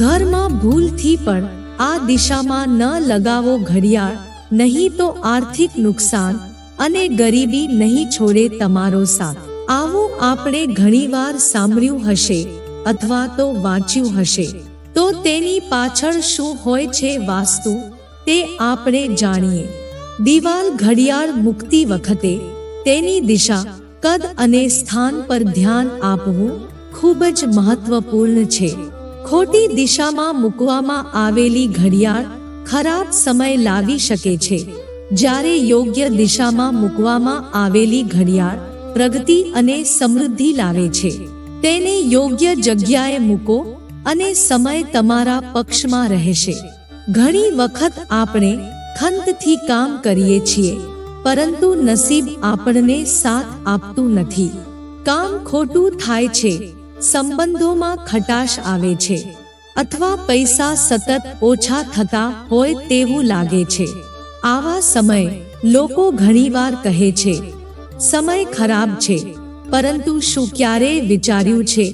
ઘરમાં ભૂલથી પણ આ દિશામાં ન લગાવો ઘડિયાળ, નહીં તો આર્થિક નુકસાન અને ગરીબી નહીં છોડે તમારો સાથ. આવું આપણે ઘણીવાર સાંભળ્યું હશે અથવા તો વાંચ્યું હશે. તો તેની પાછળ શું હોય છે વાસ્તુ, તે આપણે જાણીએ. દિવાલ ઘડિયાળ મુકતી વખતે તેની દિશા, કદ અને સ્થાન પર ધ્યાન આપવું ખૂબ જ મહત્વપૂર્ણ છે. ખોટી દિશામાં મૂકવામાં આવેલી ઘડિયાળ ખરાબ સમય લાવી શકે છે. જ્યારે યોગ્ય દિશામાં મૂકવામાં આવેલી ઘડિયાળ પ્રગતિ અને સમૃદ્ધિ લાવે છે. તેને યોગ્ય જગ્યાએ મૂકો અને સમય તમારા પક્ષમાં રહેશે. ઘણી વખત આપણે ખંતથી કામ કરીએ છીએ, પરંતુ નસીબ આપણને સાથ આપતું નથી. કામ ખોટું થાય છે. સંબંધોમાં ખટાશ આવે છે અથવા પૈસા સતત ઓછા થતા હોય તેવું લાગે છે. આવા સમય લોકો ઘણીવાર કહે છે, સમય ખરાબ છે. પરંતુ શું ક્યારેય વિચાર્યું છે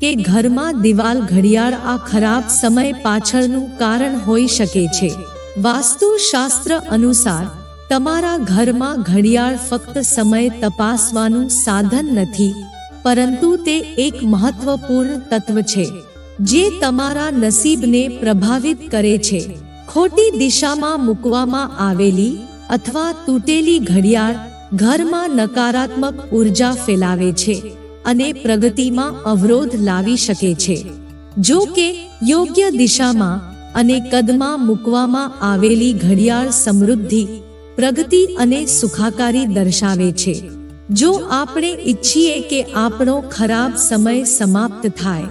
કે ઘરમાં દિવાલ ઘડિયાળ આ ખરાબ સમય પાછળનું કારણ હોઈ શકે છે? વાસ્તુશાસ્ત્ર અનુસાર, તમારા ઘરમાં ઘડિયાળ ફક્ત સમય તપાસવાનું સાધન નથી પરંતુ તે એક મહત્વપૂર્ણ તત્વ છે, જે તમારા નસીબને પ્રભાવિત કરે છે. ખોટી દિશામાં મૂકવામાં આવેલી અથવા તૂટેલી ઘડિયાળ ઘરમાં નકારાત્મક ઊર્જા ફેલાવે છે અને પ્રગતિમાં અવરોધ લાવી શકે છે. જો કે, યોગ્ય દિશામાં અને કદમાં મૂકવામાં આવેલી ઘડિયાળ સમૃદ્ધિ, પ્રગતિ અને સુખાકારી દર્શાવે છે. જો આપણે ઈચ્છીએ કે આપણો ખરાબ સમય સમાપ્ત થાય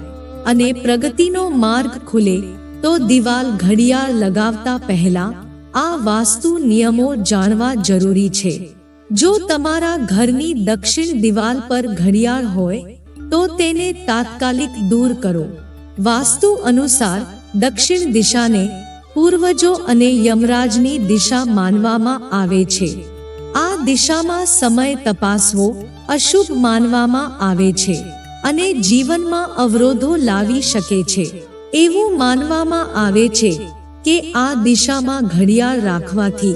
અને પ્રગતિનો માર્ગ ખુલે, તો દિવાલ ઘડિયાળ લગાવતા પહેલા આ વાસ્તુ નિયમો જાણવા જરૂરી છે. જો તમારા ઘરની દક્ષિણ દિવાલ પર ઘડિયાળ હોય, તો તેને તાત્કાલિક દૂર કરો. વાસ્તુ અનુસાર દક્ષિણ દિશાને પૂર્વજો અને યમરાજની દિશા માનવામાં આવે છે. દિશામાં સમય તપાસવો અશુભ માનવામાં આવે છે અને જીવનમાં અવરોધો લાવી શકે છે. એવું માનવામાં આવે છે કે આ દિશામાં ઘડિયાળ રાખવાથી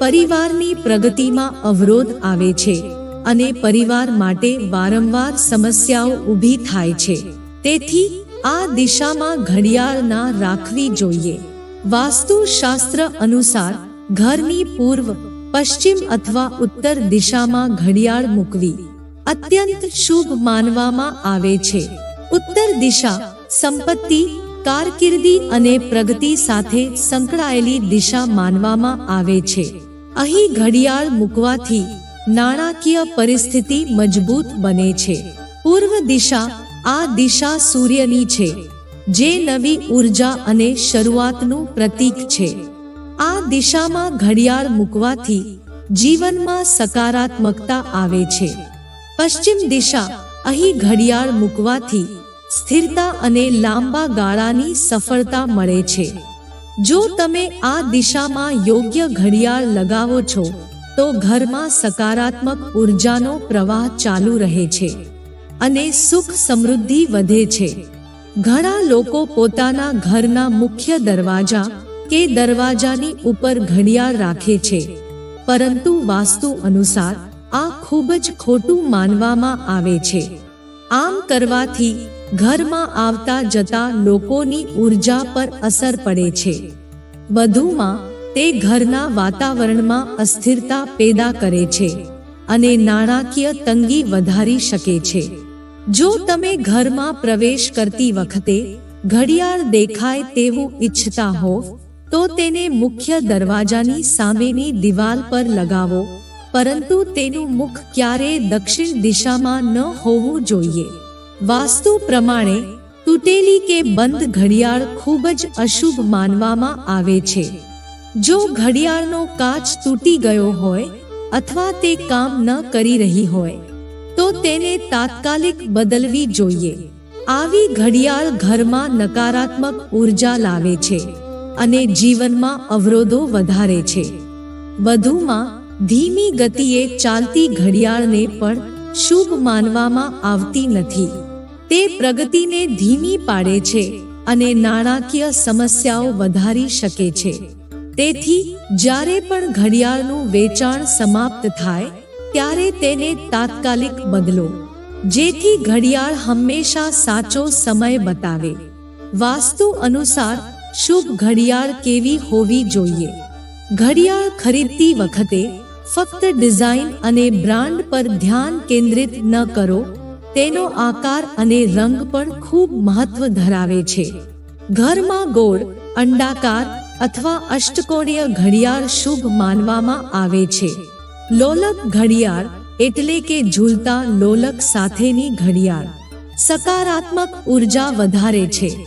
પરિવારની પ્રગતિમાં અવરોધ આવે છે અને પરિવાર માટે વારંવાર સમસ્યાઓ ઊભી થાય છે. તેથી આ દિશામાં ઘડિયાળ ના રાખવી જોઈએ. વાસ્તુશાસ્ત્ર અનુસાર ઘરની પૂર્વ પશ્ચિમ અથવા ઉત્તર દિશામાં ઘડિયાળ મૂકવી અત્યંત શુભ માનવામાં આવે છે. ઉત્તર દિશા સંપત્તિ, કારકિર્દી અને પ્રગતિ સાથે સંકળાયેલી દિશા માનવામાં આવે છે. અહીં ઘડિયાળ મૂકવાથી નાણાકીય પરિસ્થિતિ મજબૂત બને છે. પૂર્વ દિશા આ દિશા સૂર્યની છે, જે નવી ઊર્જા અને શરૂઆતનું પ્રતીક છે. આ દિશામાં ઘડિયાળ મૂકવાથી જીવનમાં સકારાત્મકતા આવે છે. પશ્ચિમ દિશા અહીં ઘડિયાળ મૂકવાથી સ્થિરતા અને લાંબા ગાળાની સફળતા મળે છે. જો તમે આ દિશામાં યોગ્ય ઘડિયાળ લગાવો છો, તો ઘરમાં સકારાત્મક ઉર્જાનો પ્રવાહ ચાલુ રહે છે અને સુખ સમૃદ્ધિ વધે છે. ઘણા લોકો પોતાના ઘરના મુખ્ય દરવાજા કે દરવાજાની ઉપર ઘડિયાળ રાખે છે. પરંતુ વાસ્તુ અનુસાર આ ખૂબ જ ખોટું માનવામાં આવે છે. આમ કરવાથી ઘરમાં આવતા જતા લોકોની ઊર્જા પર અસર પડે છે. વધુમાં, તે ઘરના વાતાવરણમાં અસ્થિરતા પેદા કરે છે અને નાણાકીય તંગી વધારી શકે છે. જો તમે ઘરમાં પ્રવેશ કરતી વખતે ઘડિયાળ દેખાય તેવું ઈચ્છતા હો તો તેને મુખ્ય દરવાજાની સામેની દિવાલ પર લગાવો, પરંતુ તેનું મુખ ક્યારેય દક્ષિણ દિશામાં ન હોવું જોઈએ. વાસ્તુ પ્રમાણે, તૂટેલી કે બંધ ઘડિયાળ ખૂબ જ અશુભ માનવામાં આવે છે. જો ઘડિયાળનો કાચ તૂટી ગયો હોય, અથવા તે કામ ન કરી રહી હોય, તો તેને તાત્કાલિક બદલવી જોઈએ. આવી ઘડિયાળ ઘરમાં નકારાત્મક ઊર્જા લાવે છે. અને જીવનમાં અવરોધો વધારે છે. વધુમાં, ધીમી ગતિએ ચાલતી ઘડિયાળને પણ શુભ માનવામાં આવતી નથી. તે પ્રગતિને ધીમી પાડે છે અને નાણાકીય સમસ્યાઓ વધારી શકે છે. તેથી, જ્યારે પણ ઘડિયાળનું વેચાણ સમાપ્ત થાય, ત્યારે તેને તાત્કાલિક બદલો, જેથી ઘડિયાળ હંમેશા સાચો સમય બતાવે. વાસ્તુ અનુસાર શુભ ઘડિયાળ કેવી હોવી જોઈએ? ઘડિયાળ ખરીદતી વખતે ફક્ત ડિઝાઇન અને બ્રાન્ડ પર ધ્યાન કેન્દ્રિત ન કરો. તેનો આકાર અને રંગ પણ ખૂબ મહત્વ ધરાવે છે. ઘરમાં ગોળ, અંડાકાર અથવા અષ્ટકોણીય ઘડિયાળ શુભ માનવામાં આવે છે. લોલક ઘડિયાળ એટલે કે ઝૂલતા લોલક સાથેની ઘડિયાળ. સકારાત્મક ઊર્જા વધારે છે.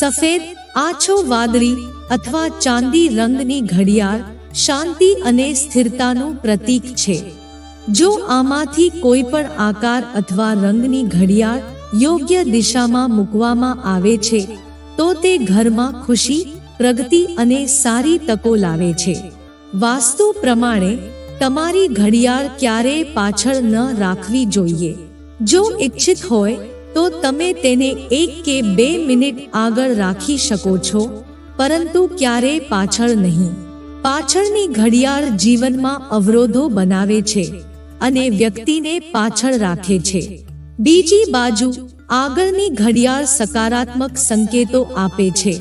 સફેદ આછો વાદળી અથવા ચાંદી રંગની ઘડિયાળ શાંતિ અને સ્થિરતાનું પ્રતીક છે. જો આમાંથી કોઈ પણ આકાર અથવા રંગની ઘડિયાળ યોગ્ય દિશામાં મૂકવામાં આવે છે, તો તે ઘરમાં ખુશી, પ્રગતિ અને સારી તકો લાવે છે. વાસ્તુ પ્રમાણે, તમારી ઘડિયાળ ક્યારેય પાછળ ન રાખવી જોઈએ. જો ઈચ્છિત હોય તો તમે તેને એક કે બે મિનિટ આગળ રાખી શકો છો, પરંતુ ક્યારેય પાછળ નહીં. પાછળની ઘડિયાળ જીવનમાં અવરોધો બનાવે છે અને વ્યક્તિને પાછળ રાખે છે. બીજી બાજુ, આગળની ઘડિયાળ સકારાત્મક સંકેતો આપે છે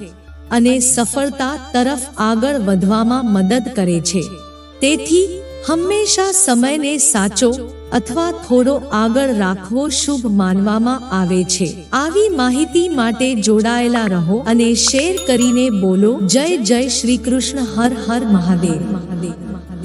અને સફળતા તરફ આગળ વધવામાં મદદ કરે છે. તેથી, હંમેશા સમયને સાચો અથવા થોડો આગળ રાખવો શુભ માનવામાં આવે છે. આવી માહિતી માટે જોડાયેલા રહો અને શેર કરીને બોલો. જય જય શ્રી કૃષ્ણ. હર હર મહાદેવ. મહાદેવ